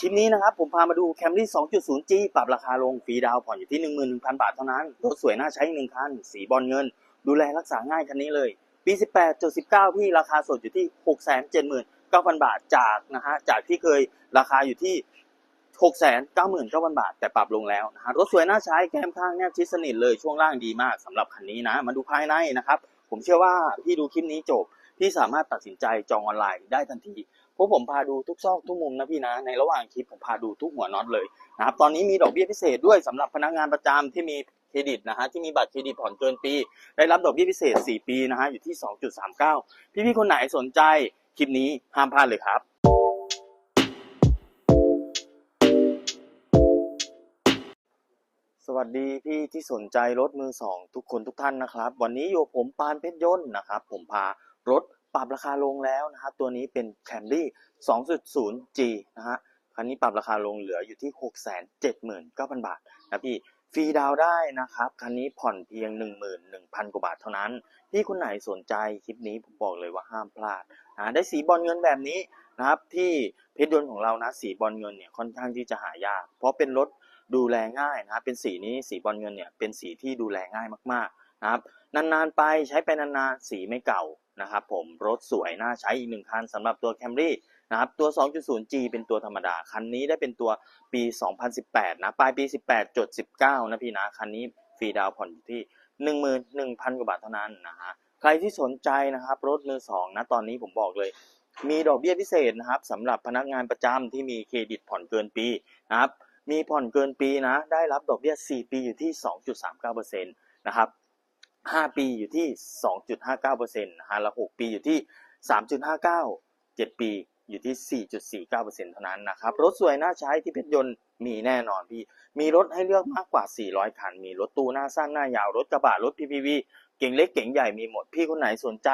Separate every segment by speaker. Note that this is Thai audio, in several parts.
Speaker 1: คลิปนี้นะครับผมพามาดู Camry 2.0G ปรับราคาลงฟรีดาวผ่อนอยู่ที่ 11,000 บาทเท่านั้นรถสวยน่าใช้หนึ่งคัน สีบอลเงิน ดูแลรักษาง่ายคันนี้เลย ปี 18.19 พี่ราคาสดอยู่ที่ 679,000 บาทจากนะฮะจากที่เคยราคาอยู่ที่ 699,000 บาท แต่ปรับลงแล้วนะฮะรถสวยน่าใช้แก้มข้างแนบชิดสนิทเลยช่วงล่างดีมากสำหรับคันนี้นะ มาดูภายในนะครับ ผมเชื่อว่าพี่ดูคลิปนี้จบพี่สามารถตัดสินใจจองออนไลน์ได้ทันที พราะผมพาดูทุกซอกทุกมุมนะพี่นะ ในระหว่างคลิปผมพาดูทุกหัวน็อตเลยนะครับตอนนี้มีดอกเบี้ยพิเศษด้วยสำหรับพนักงานประจำที่มีเครดิตนะฮะที่มีบัตรเครดิตผ่อนเกินปี ได้รับดอกเบี้ยพิเศษ 4 ปีนะฮะอยู่ที่ 2.39 พี่ๆคนไหนสนใจคลิปนี้ห้ามพลาดเลยครับสวัสดีพี่ที่สนใจรถมือสองทุกคนทุกท่านนะครับ วันนี้อยู่ผมปานเพชรยนต์นะครับ ผมพารถ ปรับราคาลงแล้วนะครับ ตัวนี้เป็น Camry 2.0G นะฮะคันนี้ปรับราคาลงเหลืออยู่ที่ 679,000 บาทนะพี่ฟรีดาวได้นะครับ คันนี้ผ่อนเพียง 11,000 กว่าบาทเท่านั้นพี่คนไหนสนใจคลิปนี้ผมบอกเลยว่าห้ามพลาดนะได้สีบอลเงินแบบนี้นะครับ ที่เพชรยนต์ของเรานะสีบอลเงินเนี่ยค่อนข้างที่จะหายาก เพราะเป็นรถดูแลง่ายนะเป็นสีนี้สีบอลเงินเนี่ยเป็นสีที่ดูแลง่ายมากๆนะครับนานๆไปใช้ไปนานๆสีไม่เก่า นะครับผมรถสวยน่าใช้อีกหนึ่งคันสำหรับตัว Camry นะครับตัว 2.0G เป็นตัวธรรมดา คันนี้ได้เป็นตัวปี 2018 นะ ปลายปี 18จด19 นะพี่นะ คันนี้ฟรีดาวผ่อนอยู่ที่ 11,000 กว่าบาทเท่านั้นนะฮะ ใครที่สนใจนะครับ รถมือสองนะ ตอนนี้ผมบอกเลย มีดอกเบี้ยพิเศษนะครับสำหรับพนักงานประจำที่มีเครดิตผ่อนเกินปีนะครับ มีผ่อนเกินปีนะ ได้รับดอกเบี้ย 4 ปีอยู่ที่ 2.39%นะครับ 5 ปีอยู่ที่ 2.59%นะฮะแล้ว6ปีอยู่ที่ 3.59 7 ปีอยู่ที่ 4.49%เท่านั้นนะครับ รถสวยน่าใช้ที่เพชรยนต์มีแน่นอนพี่ มีรถให้เลือกมากกว่า 400 คัน มีรถตู้หน้าสั้นหน้ายาว รถกระบะ รถ PPV เก่งเล็กเก่งใหญ่มีหมด พี่คนไหนสนใจ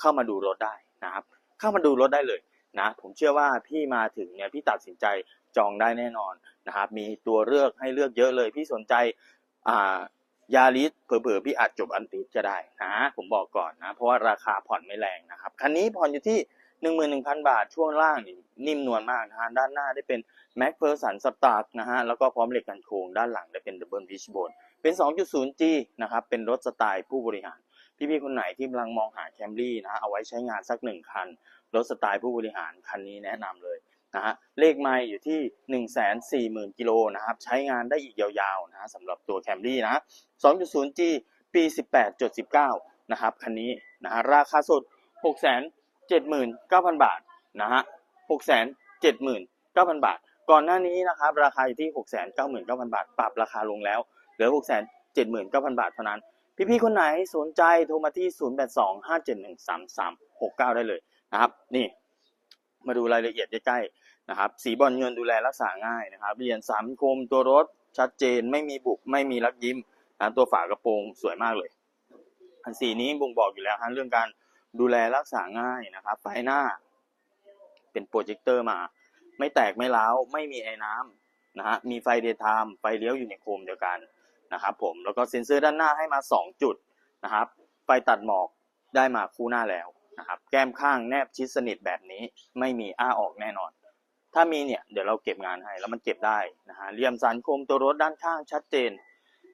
Speaker 1: เข้ามาดูรถได้นะครับ เข้ามาดูรถได้เลยนะ ผมเชื่อว่าพี่มาถึงเนี่ยพี่ตัดสินใจจองได้แน่นอนนะครับ มีตัวเลือกให้เลือกเยอะเลย พี่สนใจอ่า ยาริสเผลอๆพี่อาจจบอันติดก็ได้นะผมบอกก่อนนะ เพราะว่าราคาผ่อนไม่แรงนะครับ คันนี้ผ่อนอยู่ที่ 11,000 บาทช่วงล่างนี่นิ่มนวลมากนะฮะด้านหน้าได้เป็น m a c p h e r s o n s t a r k นะฮะแล้วก็พร้อมเหล็กกันโครงด้านหลังได้เป็น Double Wishbone เป็น 2.0G นะครับเป็นรถสไตล์ผู้บริหาร พี่ๆคนไหนที่กำลังมองหา Camry นะฮะเอาไว้ใช้งานสักหนึ่งคันรถสไตล์ผู้บริหารคันนี้แนะนำเลย นะฮะเลขไมล์อยู่ที่ 1 4 0 0 0 0 กิโลนะครับใช้งานได้อีกยาวๆนะฮะสำหรับตัว Camry นะ 2.0G ปี 18.19 นะครับคันนี้นะฮะราคาสด 679,000 บาทนะฮะ679,000 บาท ก่อนหน้านี้นะครับราคาอยู่ที่ 699,000 บาท ปรับราคาลงแล้วเหลือ 679,000 บาทเท่านั้น พี่ๆคนไหนสนใจโทรมาที่ 0825713369 ได้เลยนะครับนี่มาดูรายละเอียดใกล้ๆ นะครับสีบอลเงินดูแลรักษาง่ายนะครับเรียนสามคมตัวรถชัดเจนไม่มีบุกไม่มีรักยิ้มนะตัวฝากระโปรงสวยมากเลย อันสีนี้บ่งบอกอยู่แล้วฮะเรื่องการดูแลรักษาง่ายนะครับไฟหน้า เป็นโปรเจคเตอร์มา ไม่แตกไม่ร้าวไม่มีไอ้น้ำนะฮะมีไฟเดย์ไทม์ไฟเลี้ยวอยู่ในโคมเดียวกันนะครับผมแล้วก็เซ็นเซอร์ด้านหน้าให้มา 2 จุดนะครับไฟตัดหมอกได้มาคู่หน้าแล้วนะครับแก้มข้างแนบชิดสนิทแบบนี้ไม่มีอ้าออกแน่นอน ถ้ามีเนี่ยเดี๋ยวเราเก็บงานให้แล้วมันเก็บได้นะฮะเหลี่ยมสันคมตัวรถด้านข้างชัดเจน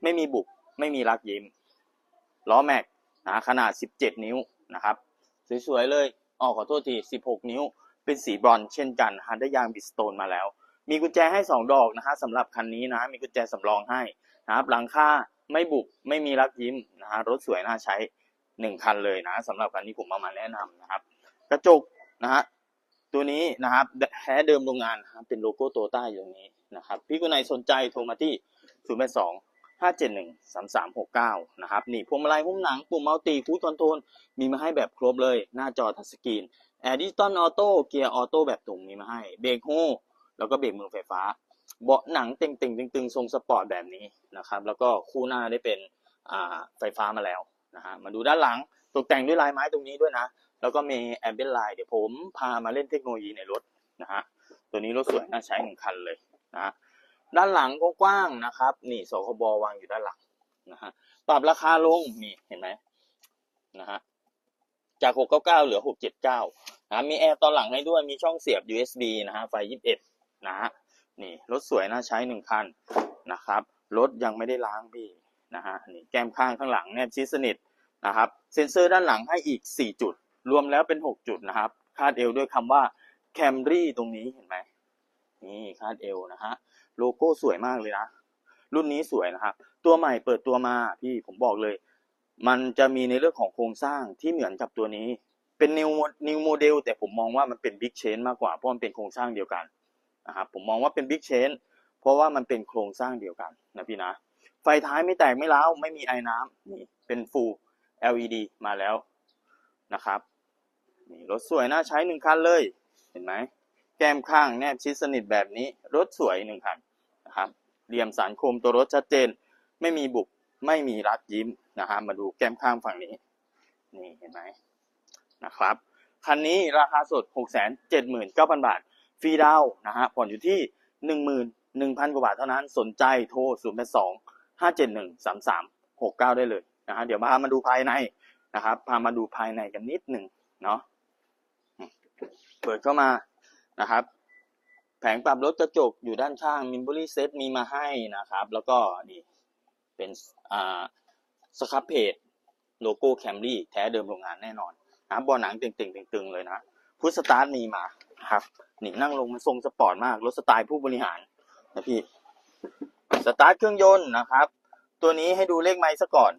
Speaker 1: ไม่มีบุกไม่มีรักยิ้มล้อแม็กนะขนาด 17 นิ้วนะครับสวยๆเลยอ๋อขอโทษที 16 นิ้ว เป็นสีบรอนเช่นกันฮะได้ยางบิสโตนมาแล้ว มีกุญแจให้ 2 ดอกนะฮะสำหรับคันนี้นะมีกุญแจสำรองให้นะครับหลังคาไม่บุกไม่มีรักยิ้มนะฮะรถสวยน่าใช้หนึ่งคันเลยนะสำหรับคันนี้ผมเอามาแนะนำนะครับ กระจกนะฮะ ตัวนี้นะครับแท้เดิมโรงงานนะครับเป็นโลโก้โตต้าอยู่ตรงนี้นะครับพี่คนไหนสนใจโทรมาที่ 0 8 2 5 7 1 3 3 6 9 นะครับนี่พวงมาลัยหุ้มหนังปุ่มมัลติฟูดคอนโทรลมีมาให้แบบครบเลย หน้าจอทัชสกรีนแอร์ดิจิตอลออโต้เกียร์ออโต้แบบตุ่มมีมาให้เบรกโฮแล้วก็เบรกมือไฟฟ้า เบาะหนังเต่งๆตึงๆทรงสปอร์ตแบบนี้นะครับแล้วก็คู่หน้าได้เป็นไฟฟ้ามาแล้วนะฮะมาดูด้านหลังตกแต่งด้วยลายไม้ตรงนี้ด้วยนะ แล้วก็มีแอมเบลไลน์เดี๋ยวผมพามาเล่นเทคโนโลยีในรถนะฮะตัวนี้รถสวยน่าใช้หนึ่งคันเลยนะด้านหลังกว้างๆนะครับ นี่สคบวางอยู่ด้านหลังนะฮะปรับราคาลงนี่เห็นไหมนะฮะจาก 699 เหลือ 679นะมีแอร์ตอนหลังให้ด้วยมีช่องเสียบ USB นะฮะไฟ 21 นะฮะนี่รถสวยน่าใช้หนึ่งคันนะครับรถยังไม่ได้ล้างพี่นะฮะนี่แก้มข้างข้างหลังแนบชิดสนิทนะครับ เซ็นเซอร์ด้านหลังให้อีก 4 จุด รวมแล้วเป็น 6 จุดนะครับ คาดเอวด้วยคำว่า Camry ตรงนี้เห็นไหมนี่คาดเอวนะฮะโลโก้สวยมากเลยนะ รุ่นนี้สวยนะครับ ตัวใหม่เปิดตัวมาพี่ผมบอกเลย มันจะมีในเรื่องของโครงสร้างที่เหมือนกับตัวนี้ เป็น new new model แต่ผมมองว่ามันเป็น big change มากกว่าเพราะมันเป็นโครงสร้างเดียวกันนะครับผมมองว่าเป็น big change เพราะว่ามันเป็นโครงสร้างเดียวกันนะพี่นะไฟท้ายไม่แตกไม่ร้าไม่มีไอ้น้ำนี่เป็น full LED มาแล้วนะครับ นี่รถสวยน่าใช้หนึ่งคันเลย เห็นไหม แก้มข้างแนบชิดสนิทแบบนี้ รถสวยหนึ่งคันนะครับ เหลี่ยมสันโคมตัวรถชัดเจน ไม่มีบุบ ไม่มีรัดยิ้มนะครับ มาดูแก้มข้างฝั่งนี้ นี่เห็นไหมนะครับ คันนี้ราคาสด 679,000 บาท ฟรีดาวน์นะฮะ ผ่อนอยู่ที่ 11,000 กว่าบาทเท่านั้น สนใจโทร 082 571 3369 ได้เลยนะฮะ เดี๋ยวพามาดูภายในนะครับ พามาดูภายในกันนิดหนึ่งเนาะ เปิดเข้ามานะครับ แผงปรับรถกระจกอยู่ด้านข้างมิม o รี่เซตมีมาให้นะครับ แล้วก็นี่เป็นอ่าสครับเพจโลโก้แคมรี่แท้เดิมโรงงานแน่นอนนะบอหนังตึงๆตึงๆเลยนะพุทสตาร์ทมีมาครับนี่นั่งลงมันทรงสปอร์ตมากรถสไตล์ผู้บริหารนะพี่สตาร์ทเครื่องยนต์นะครับ ตัวนี้ให้ดูเลขไมล์ซะก่อน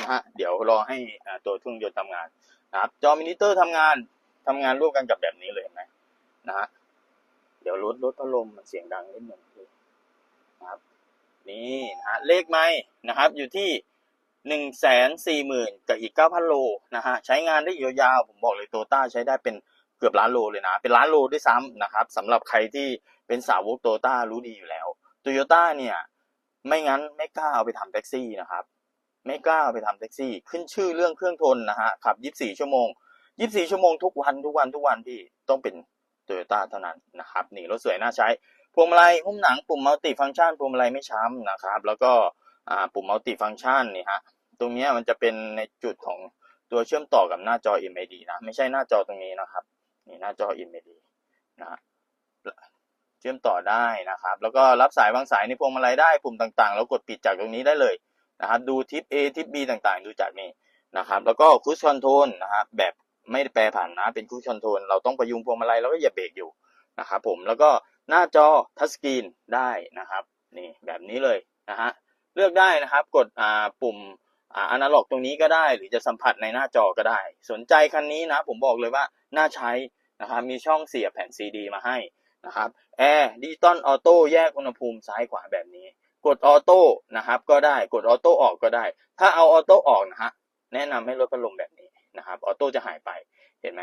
Speaker 1: นะฮะเดี๋ยวรอให้อ่าตัวเครื่องยนต์ทำงานนะครับจอมินิเตอร์ทำงาน ทำงานร่วมกันกับแบบนี้เลยเห็นไหมนะฮะเดี๋ยวลดลดพัดลมมันเสียงดังนิดหนึ่งนะครับนี่นะฮะเลขไม้นะครับ อยู่ที่หนึ่งแสนสี่หมื่นกับอีกเก้าพันโลนะฮะใช้งานได้ยาวๆผมบอกเลยโตต้าใช้ได้เป็นเกือบล้านโลเลยนะ เป็นล้านโลด้วยซ้ำนะครับสำหรับใครที่เป็นสาวกโตต้ารู้ดีอยู่แล้วโตโยต้าเนี่ย ไม่งั้นไม่กล้าเอาไปทำแท็กซี่นะครับ ไม่กล้าเอาไปทำแท็กซี่ ขึ้นชื่อเรื่องเครื่องทนนะฮะขับ 24 ชั่วโมง 24ชั่วโมงทุกวันทุกวันทุกวันที่ต้องเป็นโตโยต้าเท่านั้นนะครับนี่รถสวยน่าใช้พวงมาลัยหุ้มหนังปุ่มมัลติฟังก์ชันพวงมาลัยไม่ช้ำนะครับ แล้วก็ปุ่มมัลติฟังก์ชันนี่ฮะตรงนี้มันจะเป็นในจุดของตัวเชื่อมต่อกับหน้าจอ MID นะไม่ใช่หน้าจอตรงนี้นะครับนี่หน้าจอ MID นะฮะเชื่อมต่อได้นะครับ แล้วก็รับสายวางสายในพวงมาลัยได้ปุ่มต่างๆ แล้วกดปิดจากตรงนี้ได้เลยนะครับ ดูทิป A ทิป B ต่างๆ ดูจากนี้นะครับ แล้วก็คูชคอนโทรลนะครับแบบ ไม่แปรผันนะเป็นคูชคอนโทรลเราต้องประยุงพวงมาลัยแล้วก็อย่าเบรกอยู่นะครับผมแล้วก็หน้าจอทัชสกรีนได้นะครับนี่แบบนี้เลยนะฮะเลือกได้นะครับกดอ่าปุ่มอ่าอนาล็อกตรงนี้ก็ได้ หรือจะสัมผัสในหน้าจอก็ได้ สนใจคันนี้นะผมบอกเลยว่าน่าใช้นะครับมีช่องเสียบแผ่นซีดีมาให้นะครับแอร์ดิจิตอลออโต้แยกอุณหภูมิซ้ายขวาแบบนี้ กดออโต้นะครับก็ได้กดออโต้ออกก็ได้ ถ้าเอาออโต้ออกนะฮะแนะนำให้ลดพัดลมแบบนี้ นะครับออโต้จะหายไปเห็นไหม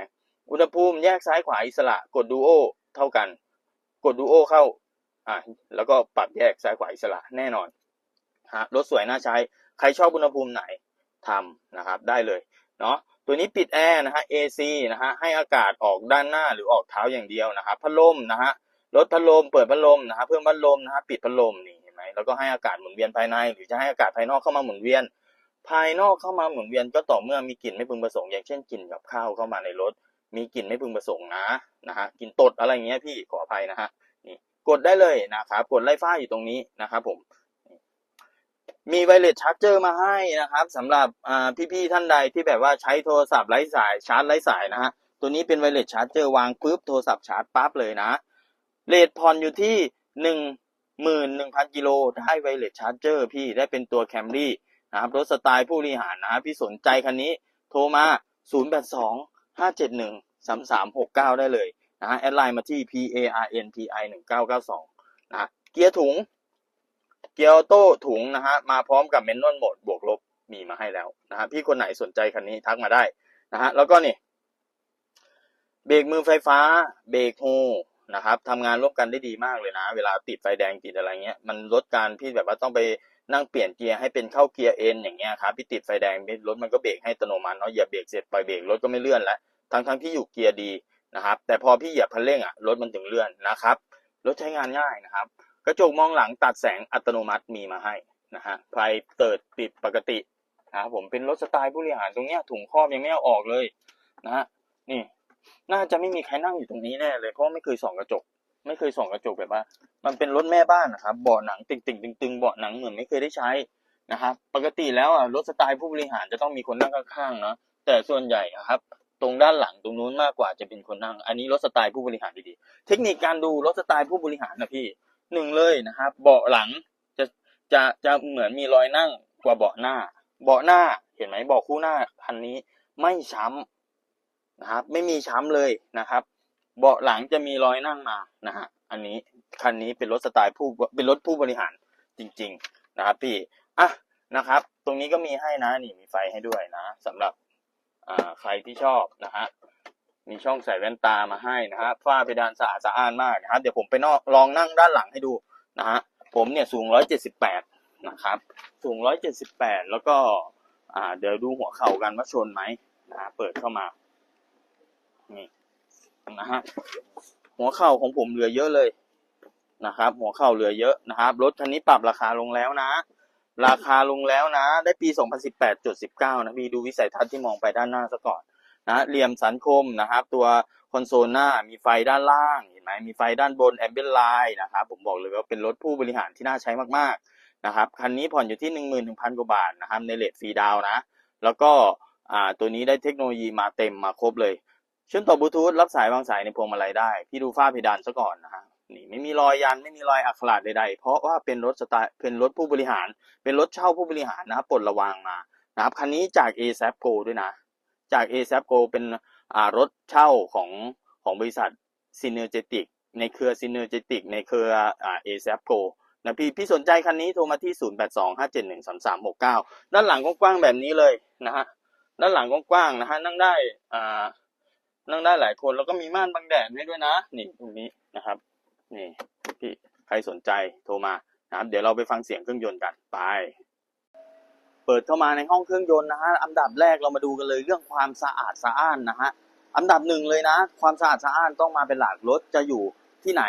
Speaker 1: อุณหภูมิแยกซ้ายขวาอิสระกดดูโอเท่ากัน กดดูโอเข้าอ่าแล้วก็ปรับแยกซ้ายขวาอิสระแน่นอนฮะรถสวยน่าใช้ ใครชอบอุณหภูมิไหนทำนะครับได้เลยเนาะตัวนี้ปิดแอร์นะฮะ AC นะฮะให้อากาศออกด้านหน้าหรือออกเท้าอย่างเดียวนะครับพัดลมนะฮะลดพัดลมเปิดพัดลมนะฮะเพิ่มพัดลมนะฮะปิดพัดลมนี่เห็นไหมแล้วก็ให้อากาศหมุนเวียนภายใน หรือจะให้อากาศภายนอกเข้ามาหมุนเวียน ภายนอกเข้ามาหมุนเวียนก็ต่อเมื่อมีกลิ่นไม่พึงประสงค์อย่างเช่นกลิ่นกับข้าวเข้ามาในรถ มีกลิ่นไม่พึงประสงค์นะนะฮะกลิ่นตดอะไรเงี้ยพี่ขออภัยนะฮะนี่กดได้เลยนะครับกดไล่ฟ้าอยู่ตรงนี้นะครับผมมีไวเลสชาร์จเจอร์มาให้นะครับสำหรับอ่าพี่ๆท่านใดที่แบบว่าใช้โทรศัพท์ไร้สายชาร์จไร้สายนะฮะตัวนี้เป็นไวเลสชาร์จเจอร์วางปุ๊บโทรศัพท์ชาร์จปั๊บเลยนะเรทผ่อนอยู่ที่หนึ่งหมื่นหนึ่งพันกิโลได้ไวเลสชาร์จเจอร์พี่ได้เป็นตัวแคมรี่ นะครับรถสไตล์ผู้บริหารนะพี่สนใจคันนี้โทรมา 0 8 2 5 7 1 3 3 6 9 ได้เลยนะฮะแอดไลน์มาที่ p a r n p i 1 9 9 2นะฮะเกียร์ถุง เกียร์ออโต้ถุงนะฮะมาพร้อมกับเมนนวลโหมดบวกลบมีมาให้แล้วนะฮะพี่คนไหนสนใจคันนี้ทักมาได้นะฮะแล้วก็นี่เบรกมือไฟฟ้าเบรกโฮนะครับทำงานร่วมกันได้ดีมากเลยนะ เวลาติดไฟแดงติดอะไรเงี้ย มันลดการพี่แบบว่าต้องไป นั่งเปลี่ยนเกียร์ให้เป็นเข้าเกียร์เอ็นอย่างเงี้ยครับพี่ติดไฟแดงรถมันก็เบรกให้อัตโนมัติเนาะเหยียบเบรกเสร็จปล่อยเบรกรถก็ไม่เลื่อนแล้วทั้งทั้งที่อยู่เกียร์ดีนะครับแต่พอพี่เหยียบคันเร่งอะรถมันถึงเลื่อนนะครับรถใช้งานง่ายนะครับ กระจกมองหลังตัดแสงอัตโนมัติมีมาให้นะฮะไฟเปิดปิดปกตินะครับผมเป็นรถสไตล์ผู้บริหารตรงเนี้ยถุงครอบยังไม่เอาออกเลยนะฮะนี่น่าจะไม่มีใครนั่งอยู่ตรงนี้แน่เลยเพราะไม่เคยส่องกระจก ไม่เคยส่องกระจกแบบว่า มันเป็นรถแม่บ้านนะครับเบาะหนังติ่งติ่งตึงตึงๆเบาะหนังเหมือนไม่เคยได้ใช้นะครับ ปกติแล้วอะรถสไตล์ผู้บริหารจะต้องมีคนนั่งข้างๆเนาะแต่ส่วนใหญ่อะครับ ตรงด้านหลังตรงนู้นมากกว่าจะเป็นคนนั่ง อันนี้รถสไตล์ผู้บริหารดีๆเทคนิคการดูรถสไตล์ผู้บริหารนะพี่หนึ่งเลยนะครับ เบาะหลังจะจะจะเหมือนมีรอยนั่งกว่าเบาะหน้า เบาะหน้าเห็นไหมเบาะคู่หน้าคันนี้ไม่ช้ำนะครับ ไม่มีช้ำเลยนะครับ เบาะหลังจะมีรอยนั่งมานะฮะอันนี้คันนี้เป็นรถสไตล์ผู้เป็นรถผู้บริหารจริง ๆ นะครับพี่อะนะครับ ตรงนี้ก็มีให้นะนี่มีไฟให้ด้วยนะสำหรับอ่าใครที่ชอบนะฮะมีช่องใส่แว่นตามาให้นะฮะฝ้าเพดานสะอาดสะอ้านมากนะครับเดี๋ยวผมไปนอกลองนั่งด้านหลังให้ดูนะฮะผมเนี่ยสูงร้อยเจ็ดสิบแปดนะครับ สูงร้อยเจ็ดสิบแปดแล้วก็อ่าเดี๋ยวดูหัวเข่ากันว่าชนไหมนะเปิดเข้ามานี่ นะฮะหัวเข่าของผมเหลือเยอะเลยนะครับ หัวเข่าเหลือเยอะนะครับรถคันนี้ปรับราคาลงแล้วนะ ราคาลงแล้วนะ ได้ปี 2018.19 นะพี่ดูวิสัยทัศน์ที่มองไปด้านหน้าซะก่อนนะเหลี่ยมสันคมนะครับ ตัวคอนโซลหน้ามีไฟด้านล่างเห็นไหมมีไฟด้านบนแอมเบียนไลน์นะครับผมบอกเลยว่าเป็นรถผู้บริหารที่น่าใช้มากๆนะครับคันนี้ผ่อนอยู่ที่ 11,000 กว่าบาทนะครับในเลทฟรีดาวน์นะแล้วก็อ่าตัวนี้ได้เทคโนโลยีมาเต็มมาครบเลย เชื่อมต่อบลูทูธรับสายวางสายในพวงมาลัยได้ พี่ดูฝ้าเพดานซะก่อนนะฮะนี่ไม่มีรอยยันไม่มีรอยอักขระใดๆ เพราะว่าเป็นรถสไตล์เป็นรถผู้บริหาร เป็นรถเช่าผู้บริหารนะครับปลดระวางมานะครับคันนี้จาก a s a p Go ด้วยนะ จาก a s a p Go เป็นอ่ารถเช่าของของบริษัท Synergetic ในเครือ Synergetic ในเครืออ่า a s a p Go นะพี่พี่สนใจคันนี้โทรมาที่ 0825713369 ด้านหลังกว้างๆแบบนี้เลยนะฮะด้านหลังกว้างๆนะฮะนั่งได้อ่า นั่งได้หลายคนแล้วก็มีม่านบังแดดให้ด้วยนะ นี่ตรงนี้นะครับ นี่พี่ใครสนใจโทรมานะครับเดี๋ยวเราไปฟังเสียงเครื่องยนต์กันไป เปิดเข้ามาในห้องเครื่องยนต์นะฮะอันดับแรกเรามาดูกันเลยเรื่องความสะอาดสะอ้านนะฮะอันดับหนึ่งเลยนะ ความสะอาดสะอ้านต้องมาเป็นหลักรถจะอยู่ที่ไหน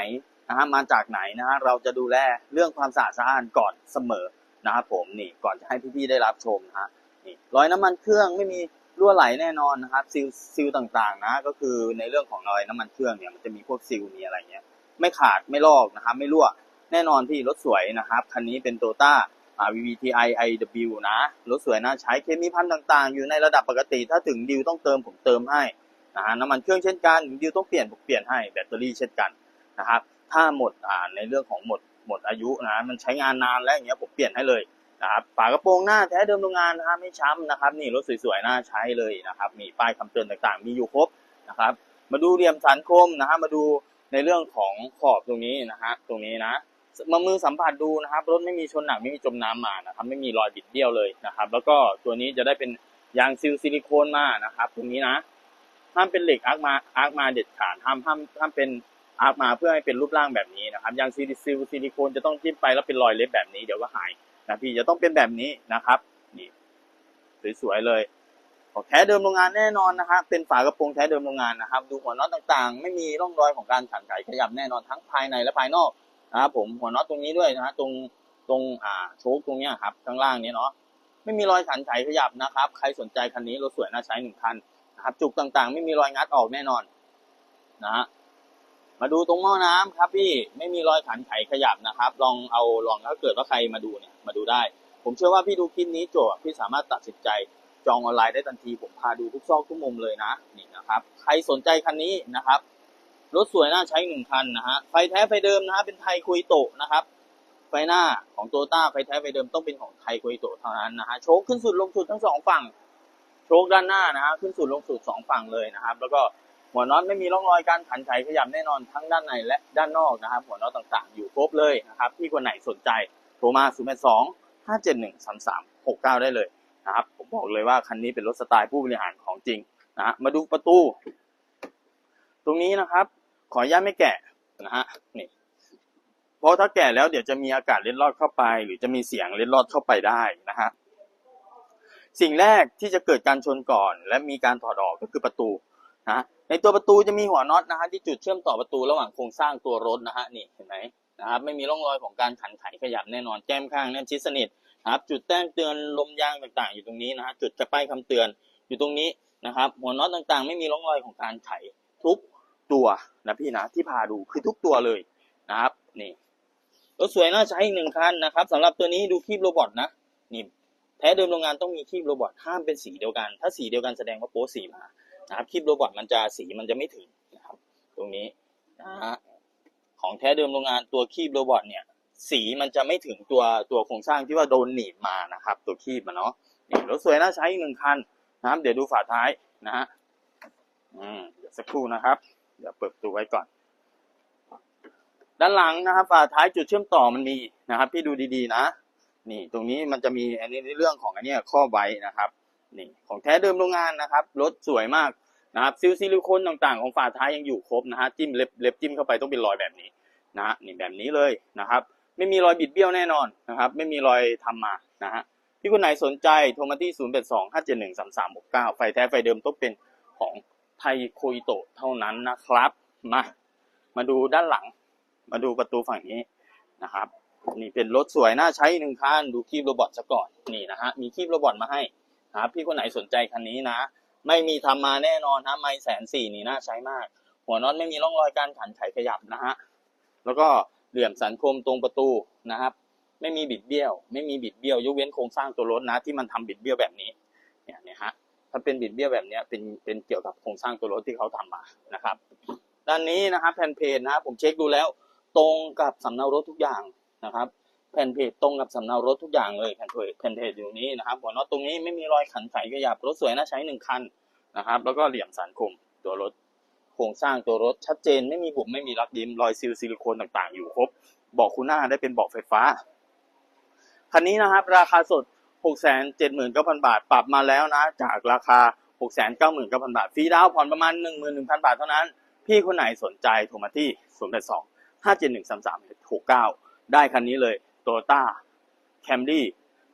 Speaker 1: นะฮะมาจากไหนนะฮะเราจะดูแลเรื่องความสะอาดสะอ้านก่อนเสมอนะครับผมนี่ก่อนจะให้พี่ๆได้รับชมนะฮะนี่รอยน้ำมันเครื่องไม่มี รั่วไหลแน่นอนนะครับซิลซิลต่างๆนะ ก็คือในเรื่องของรอยน้ำมันเครื่องเนี่ยมันจะมีพวกซิลมีอะไรเงี้ยไม่ขาดไม่ลอกนะครับ ไม่รั่วแน่นอนที่รถสวยนะครับคันนี้เป็นโตต้าอ่า VVTi iW นะรถสวยน่าใช้เคมีพันต่างๆ อยู่ในระดับปกติ ถ้าถึงดิวต้องเติมผมเติมให้นะฮะน้ำมันเครื่องเช่นกันดิวต้องเปลี่ยนผมเปลี่ยนให้แบตเตอรี่เช่นกันนะครับถ้าหมดอ่าในเรื่องของหมดหมดอายุนะมันใช้งานนานแล้วอย่างเงี้ยผมเปลี่ยนให้เลย นะครับฝากระโปรงหน้าแท้เดิมโรงงานนะครับไม่ช้ำนะครับ นี่รถสวยๆน่าใช้เลยนะครับ มีป้ายคำเตือนต่างๆ มีอยู่ครบนะครับ มาดูเหลี่ยมสันคมนะฮะมาดูในเรื่องของขอบตรงนี้นะฮะตรงนี้นะมามือสัมผัสดูนะครับ รถไม่มีชนหนักไม่มีจมน้ำมานะครับ ไม่มีรอยบิดเบี้ยวเลยนะครับ แล้วก็ตัวนี้จะได้เป็นยางซิลซิลิโคนมานะครับตรงนี้นะห้ามเป็นเหล็กอาร์คมาอาร์คมาเด็ดขาดห้ามห้ามห้ามเป็นอาร์คมาเพื่อให้เป็นรูปร่างแบบนี้นะครับยางซิลซิลซิลิโคนจะต้องจิ้มไปแล้วเป็นรอยเล็บแบบนี้เดี๋ยวก็หาย นะพี่จะต้องเป็นแบบนี้นะครับนี่สวยๆเลยของแท้เดิมโรงงานแน่นอนนะครับเป็นฝากระโปรงแท้เดิมโรงงานนะครับ ดูหัวน็อตต่างๆ ไม่มีร่องรอยของการขันไขขยับแน่นอนทั้งภายในและภายนอกนะครับผมหัวน็อตตรงนี้ด้วยนะฮะตรงตรงอ่าโชคตรงเนี้ยครับข้างล่างนี้เนาะไม่มีรอยขันไขขยับนะครับ ใครสนใจคันนี้รถสวยน่าใช้หนึ่งคันนะครับจุกต่างๆ ไม่มีรอยงัดออกแน่นอนนะฮะ มาดูตรงหม้อน้ำครับพี่ไม่มีรอยขันไขขยับนะครับ ลองเอาลองถ้าเกิดว่าใครมาดูเนี่ยมาดูได้ ผมเชื่อว่าพี่ดูคลิปนี้จบพี่สามารถตัดสินใจจองออนไลน์ได้ทันทีผมพาดูทุกซอกทุกมุมเลยนะนี่นะครับ ใครสนใจคันนี้นะครับรถสวยน่าใช้หนึ่งคันนะฮะไฟแท้ไฟเดิมนะฮะเป็นไทยคุยโตะนะครับ ไฟหน้าของโตต้าไฟแท้ไฟเดิมต้องเป็นของไทยคุยโตะเท่านั้นนะฮะโชคขึ้นสุดลงสุดทั้งสองฝั่งโชคด้านหน้านะฮะขึ้นสุดลงสุดสองฝั่งเลยนะครับ แล้วก็ หัวน็อตไม่มีร่องรอยการขันไขขยับแน่นอนทั้งด้านในและด้านนอกนะครับ หัวน็อตต่างๆ อยู่ครบเลยนะครับที่คนไหนสนใจโทรมา0 8 2 5 7 1 3 3 6 9 ได้เลยนะครับผมบอกเลยว่าคันนี้เป็นรถสไตล์ผู้บริหารของจริงนะฮะมาดูประตู ตรงนี้นะครับ ขออนุญาตไม่แกะนะฮะนี่เพราะถ้าแกะแล้วเดี๋ยวจะมีอากาศเล็ดลอดเข้าไป หรือจะมีเสียงเล็ดลอดเข้าไปได้นะฮะสิ่งแรกที่จะเกิดการชนก่อน และมีการถอดออกก็คือประตูนะ ในตัวประตูจะมีหัวน็อตนะฮะที่จุดเชื่อมต่อประตูระหว่างโครงสร้างตัวรถนะฮะนี่เห็นไหมนะครับไม่มีร่องรอยของการขันไขขยับแน่นอนแก้มข้างแน่นชิดสนิทนะครับจุดแจ้งเตือนลมยางต่างๆ อยู่ตรงนี้นะฮะจุดกระป้ายคำเตือนอยู่ตรงนี้นะครับหัวน็อตต่างๆ ไม่มีร่องรอยของการไขทุกตัวนะพี่นะที่พาดูคือทุกตัวเลยนะครับนี่รถสวยน่าใช้อีกหนึ่งคันนะครับสำหรับตัวนี้ดูคีบโรบอทนะนี่แท้เดิมโรงงานต้องมีคีบโรบอทห้ามเป็นสีเดียวกัน ถ้าสีเดียวกันแสดงว่าโป๊สีมา นะครับคีบโรบอทมันจะสีมันจะไม่ถึงนะครับ ตรงนี้นะฮะของแท้เดิมโรงงานตัวคีบโรบอทเนี่ย สีมันจะไม่ถึงตัวตัวโครงสร้างที่ว่าโดนหนีบมานะครับ ตัวคีบมันเนาะนี่รถสวยน่าใช้อีกหนึ่งคันนะครับเดี๋ยวดูฝาท้ายนะฮะอืมเดี๋ยวสักครู่นะครับเดี๋ยวเปิดประตูไว้ก่อน ด้านหลังนะครับฝาท้ายจุดเชื่อมต่อมันมีนะครับ พี่ดูดีๆนะ นี่ตรงนี้มันจะมีอันนี้ในเรื่องของอันเนี้ยข้อไว้นะครับ นี่ของแท้เดิมโรงงานนะครับรถสวยมากนะครับซิลซิลิโคนต่างๆ ของฝาท้ายยังอยู่ครบนะฮะจิ้มเล็บเล็บจิ้มเข้าไปต้องเป็นรอยแบบนี้นะฮะนี่แบบนี้เลยนะครับ ไม่มีรอยบิดเบี้ยวแน่นอนนะครับ ไม่มีรอยทำมานะฮะพี่คนไหนสนใจโทรมาที่ 0 8 2 5 7 1 3 3 6 9 ไฟแท้ไฟเดิมต้องเป็นของไทยโคอิโตะเท่านั้นนะครับ มา มาดูด้านหลัง มาดูประตูฝั่งนี้นะครับ นี่เป็นรถสวยน่าใช้หนึ่งคันดูคีบโรบอทซะก่อนนี่นะฮะมีคีบโรบอทมาให้ ครับพี่คนไหนสนใจคันนี้นะ ไม่มีทำมาแน่นอนฮะไม่แสนสี่นี่น่าใช้มาก หัวน็อตไม่มีร่องรอยการขันไขขยับนะฮะแล้วก็เหลี่ยมสันคมตรงประตูนะครับ ไม่มีบิดเบี้ยว ไม่มีบิดเบี้ยวยกเว้นโครงสร้างตัวรถนะ ที่มันทำบิดเบี้ยวแบบนี้เนี่ยนี่ยฮะถ้าเป็นบิดเบี้ยวแบบนี้เป็นเป็นเกี่ยวกับโครงสร้างตัวรถที่เขาทำมานะครับ ด้านนี้นะครับแผ่นเพจนะครับผมเช็คดูแล้ว ตรงกับสำเนารถทุกอย่างนะครับ แผ่นเพจตรงกับสำเนารถทุกอย่างเลยแผ่นเพจแผ่นเพจอยู่นี้นะครับหัวน็อตตรงนี้ไม่มีรอยขันไขขยับรถสวยน่าใช้หนึ่งคันนะครับ แล้วก็เหลี่ยมสันคมตัวรถโครงสร้างตัวรถชัดเจนไม่มีบุบไม่มีรักยิ้มรอยซิลซิลิโคนต่างๆ อยู่ครบเบอกคุณหน้าได้เป็นเบอกไฟฟ้าคันนี้นะครับ ราคาสด 679,000 บาท ปรับมาแล้วนะ จากราคา 699,000 บาทฟรีดาวน์ผ่อนประมาณ 11,000 บาทเท่านั้น พี่คนไหนสนใจโทรมาที่ 082 571 3369 ได้คันนี้เลย Toyota Camry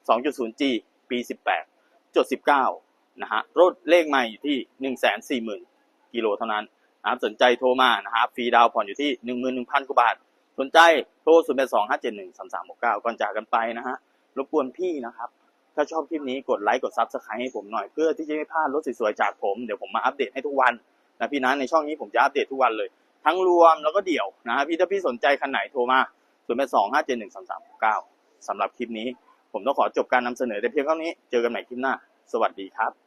Speaker 1: 2.0G ปี 18จด19 นะฮะรถเลขใหม่อยู่ที่ 140,000 กิโลเท่านั้นนะครับสนใจโทรมานะครับฟรีดาวน์ผ่อนอยู่ที่ 11,000 กว่าบาท สนใจโทร 0 8 2 5 7 1 3 3 6 9 ก่อนจากกันไปนะฮะ รบกวนพี่นะครับ ถ้าชอบคลิปนี้กดไลค์กดซับสไครต์ให้ผมหน่อย เพื่อที่จะไม่พลาดรถสวยๆจากผม เดี๋ยวผมมาอัปเดตให้ทุกวันนะพี่นะในช่องนี้ผมจะอัปเดตทุกวันเลย ทั้งรวมแล้วก็เดี่ยวนะฮะพี่ถ้าพี่สนใจคันไหนโทรมา 0 8 2 5 7 1 3 3 6 9สำหรับคลิปนี้ ผมต้องขอจบการนำเสนอแต่เพียงเท่านี้ เจอกันใหม่คลิปหน้า สวัสดีครับ